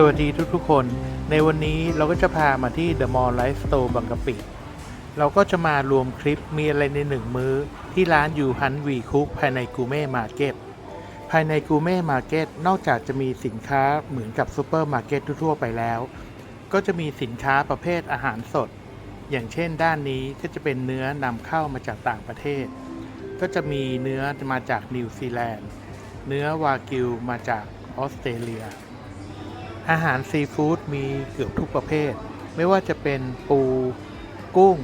สวัสดีทุกๆคน ในวันนี้เราก็จะพามาที่ The Mall Life Store บางกะปิ เราก็จะมารวมคลิปมีอะไรในหนึ่งมื้อ ที่ร้านยูฮันวีคุกภายในกูเม่มาร์เก็ต ภายในกูเม่มาร์เก็ตนอกจากจะมีสินค้าเหมือนกับซูเปอร์มาร์เก็ตทั่วไปแล้ว ก็จะมีสินค้าประเภทอาหารสด อย่างเช่นด้านนี้ก็จะเป็นเนื้อนำเข้ามาจากต่างประเทศ ก็จะมีเนื้อมาจากนิวซีแลนด์ เนื้อวากิวมาจากออสเตรเลีย อาหารซีฟู้ดมีเกือบทุกประเภท ไม่ว่าจะเป็นปู กุ้ง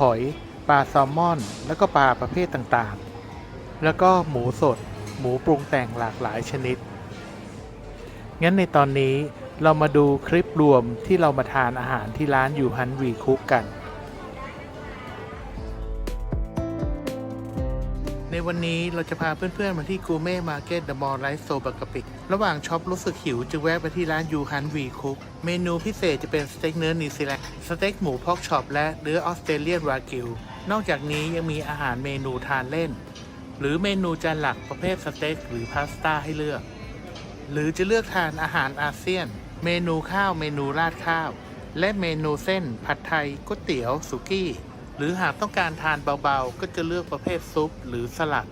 หอย ปลาแซลมอน แล้วก็ปลาประเภทต่างๆ แล้วก็หมูสด หมูปรุงแต่งหลากหลายชนิด งั้นในตอนนี้เรามาดูคลิปรวมที่เรามาทานอาหารที่ร้านยูฮันวีคุกกัน ในวันนี้เราจะพาเพื่อนๆ มาที่กูเม่มาร์เก็ตเดอะมอลล์ไลฟ์โซบากะปิ ระหว่างช็อปรู้สึกหิว จึงแวะไปที่ร้านยูฮันวีคุก เมนูพิเศษจะเป็นสเต็กเนื้อนิวซีแลนด์ สเต็กหมูพอกช็อปและเนื้อออสเตรเลียนวากิว นอกจากนี้ยังมีอาหารเมนูทานเล่น หรือเมนูจานหลักประเภทสเต็กหรือพาสต้าให้เลือก หรือจะเลือกทานอาหารอาเซียน เมนูข้าวเมนูราดข้าว และเมนูเส้น ผัดไทยก๋วยเตี๋ยวสุกี้ หรือหากต้องการทานเบาๆ ก็จะเลือกประเภทซุปหรือสลัด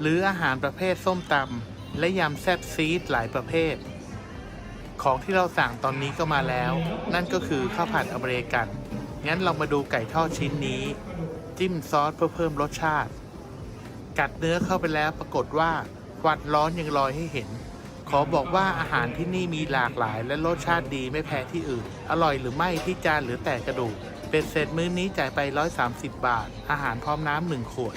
หรืออาหารประเภทส้มตำและยำแซ่บซีดหลายประเภท ของที่เราสั่งตอนนี้ก็มาแล้ว นั่นก็คือข้าวผัดอเมริกัน งั้นเรามาดูไก่ทอดชิ้นนี้ จิ้มซอสเพื่อเพิ่มรสชาติ กัดเนื้อเข้าไปแล้วปรากฏว่าควันร้อนยังลอยให้เห็น ขอบอกว่าอาหารที่นี่มีหลากหลายและรสชาติดีไม่แพ้ที่อื่น อร่อยหรือไม่ที่จานหลือแต่กระดูก เป็นเสร็จมื้อนี้จ่ายไป 130 บาท อาหารพร้อมน้ำหนึ่งขวด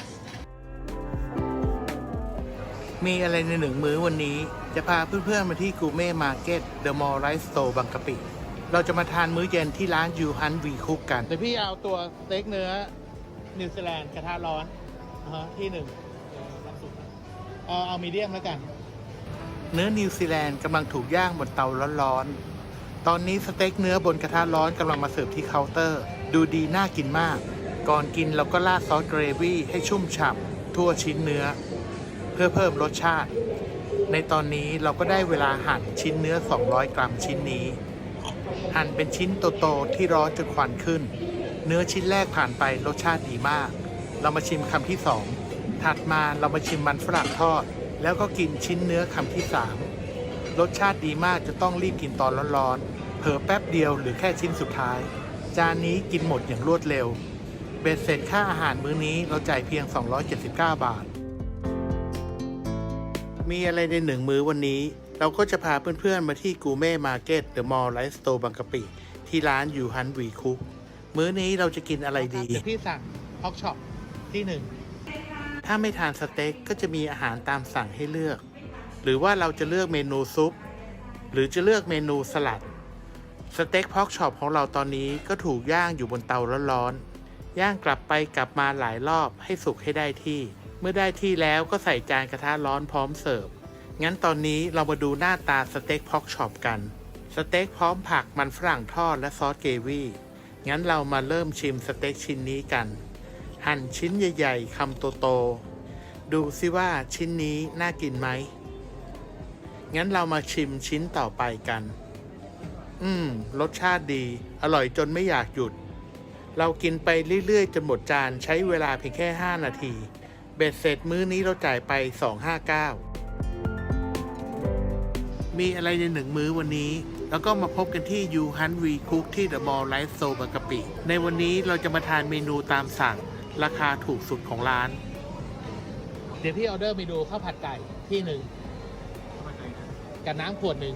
มีอะไรในหนึ่งมื้อวันนี้ จะพาเพื่อนๆมาที่กูเม่มาร์เก็ตเดอะมอลล์ไลฟ์สโตร์บางกะปิ เราจะมาทานมื้อเย็นที่ร้านยูฮันวีคุกกันเดี๋ยวพี่เอาตัวสเต็กเนื้อนิวซีแลนด์กระทะร้อนอ่าฮะที่หนึ่งเอาเอามีเดียมแล้วกัน เนื้อนิวซีแลนด์กำลังถูกย่างบนเตาร้อนๆตอนนี้สเต็กเนื้อบนกระทะร้อนกำลังมาเสิร์ฟที่เคาน์เตอร์ ดูดีน่ากินมาก ก่อนกินเราก็ราดซอสเกรวี่ให้ชุ่มฉ่ำทั่วชิ้นเนื้อ เพื่อเพิ่มรสชาติ ในตอนนี้เราก็ได้เวลาหั่นชิ้นเนื้อ 200 กรัมชิ้นนี้ หั่นเป็นชิ้นโตๆที่ร้อนจนควันขึ้น เนื้อชิ้นแรกผ่านไปรสชาติดีมาก เรามาชิมคำที่สองถัดมาเรามาชิมมันฝรั่งทอด แล้วก็กินชิ้นเนื้อคำที่สามรสชาติดีมากจะต้องรีบกินตอนร้อนๆเผลอแป๊บเดียวหรือแค่ชิ้นสุดท้าย จานนี้กินหมดอย่างรวดเร็ว เบ็ดเสร็จค่าอาหารมื้อนี้เราจ่ายเพียง 279 บาท มีอะไรในหนึ่งมื้อวันนี้ เราก็จะพาเพื่อนๆมาที่กูเม่มาร์เก็ตเดอะมอลล์ไลฟ์สโตร์บางกะปิ ที่ร้านยูฮันวีคุกมื้อนี้เราจะกินอะไรดีพี่สั่งฮอกช็อปที่หนึ่งถ้าไม่ทานสเต็กก็จะมีอาหารตามสั่งให้เลือก หรือว่าเราจะเลือกเมนูซุป หรือจะเลือกเมนูสลัด สเต็กพอกช็อปของเราตอนนี้ก็ถูกย่างอยู่บนเตาร้อนๆ ย่างกลับไปกลับมาหลายรอบให้สุกให้ได้ที่ เมื่อได้ที่แล้วก็ใส่จานกระทะร้อนพร้อมเสิร์ฟ งั้นตอนนี้เรามาดูหน้าตาสเต็กพอกช็อปกัน สเต็กพร้อมผักมันฝรั่งทอดและซอสเกวี่ งั้นเรามาเริ่มชิมสเต็กชิ้นนี้กัน หั่นชิ้นใหญ่ๆคำโตๆ ดูซิว่าชิ้นนี้น่ากินไหม งั้นเรามาชิมชิ้นต่อไปกัน อืม รสชาติดี อร่อยจนไม่อยากหยุด เรากินไปเรื่อย ๆ จนหมดจานใช้เวลาเพียงแค่ 5 นาที เบ็ดเสร็จมื้อนี้เราจ่ายไป 259 มีอะไรในหนึ่งมื้อวันนี้ แล้วก็มาพบกันที่ยูฮันวีคุกที่เดอะมอลล์ไลฟ์โซบางกะปิ ในวันนี้เราจะมาทานเมนูตามสั่ง ราคาถูกสุดของร้าน เดี๋ยวพี่ออเดอร์เมนูข้าวผัดไก่ที่หนึ่งกับน้ำขวดหนึ่ง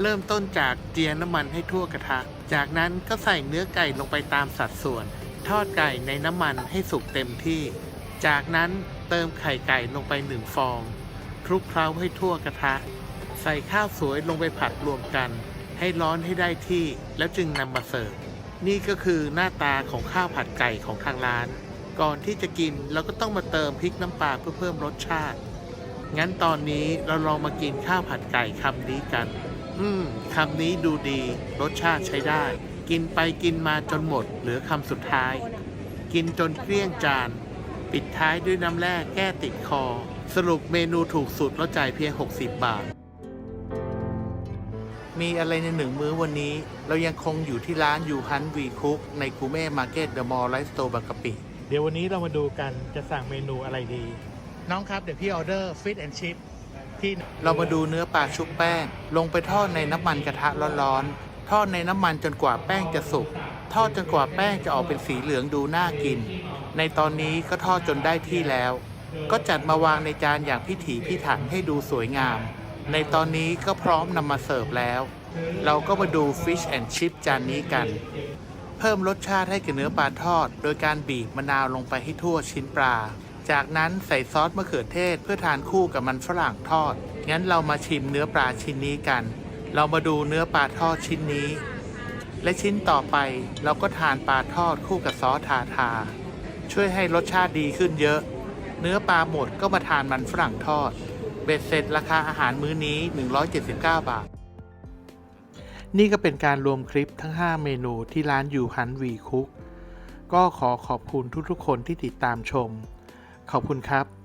เริ่มต้นจากเจียน้ำมันให้ทั่วกระทะ จากนั้นก็ใส่เนื้อไก่ลงไปตามสัดส่วน ทอดไก่ในน้ำมันให้สุกเต็มที่ จากนั้นเติมไข่ไก่ลงไปหนึ่งฟอง คลุกเคล้าให้ทั่วกระทะ ใส่ข้าวสวยลงไปผัดรวมกัน ให้ร้อนให้ได้ที่ แล้วจึงนำมาเสิร์ฟ นี่ก็คือหน้าตาของข้าวผัดไก่ของทางร้าน ก่อนที่จะกินเราก็ต้องมาเติมพริกน้ำปลาเพื่อเพิ่มรสชาติ งั้นตอนนี้เราลองมากินข้าวผัดไก่คำนี้กัน อืมคำนี้ดูดี รสชาติใช้ได้ กินไปกินมาจนหมด เหลือคำสุดท้าย กินจนเกลี้ยงจาน ปิดท้ายด้วยน้ำแร่แก้ติดคอ สรุปเมนูถูกสุดเราจ่ายเพียง 60 บาท มีอะไรในหนึ่งมื้อวันนี้ เรายังคงอยู่ที่ร้านยูฮันวีคุกในกูเม่มาร์เก็ตเดอะมอลล์ไลฟ์สโตร์บางกะปิ เดี๋ยววันนี้เรามาดูกันจะสั่งเมนูอะไรดี น้องครับ เดี๋ยวพี่ออเดอร์ฟิตแอนชิพ ที่เรามาดูเนื้อปลาชุบแป้ง ลงไปทอดในน้ำมันกระทะร้อนๆ ทอดในน้ำมันจนกว่าแป้งจะสุก ทอดจนกว่าแป้งจะออกเป็นสีเหลืองดูน่ากิน ในตอนนี้ก็ทอดจนได้ที่แล้ว ก็จัดมาวางในจานอย่างพิถีพิถันให้ดูสวยงาม ในตอนนี้ก็พร้อมนำมาเสิร์ฟแล้ว เราก็มาดู Fish and Chip จานนี้กัน เพิ่มรสชาติให้กับเนื้อปลาทอด โดยการบีบมะนาวลงไปให้ทั่วชิ้นปลา จากนั้นใส่ซอสมะเขือเทศเพื่อทานคู่กับมันฝรั่งทอด งั้นเรามาชิมเนื้อปลาชิ้นนี้กัน เรามาดูเนื้อปลาทอดชิ้นนี้ และชิ้นต่อไปเราก็ทานปลาทอดคู่กับซอสทาทา ช่วยให้รสชาติดีขึ้นเยอะ เนื้อปลาหมดก็มาทานมันฝรั่งทอด เบ็ดเสร็จราคาอาหารมื้อนี้ 179 บาท นี่ก็เป็นการรวมคลิปทั้ง 5 เมนูที่ร้านยูฮันวีคุกก็ขอขอบคุณทุกๆคนที่ติดตามชม ขอบคุณครับ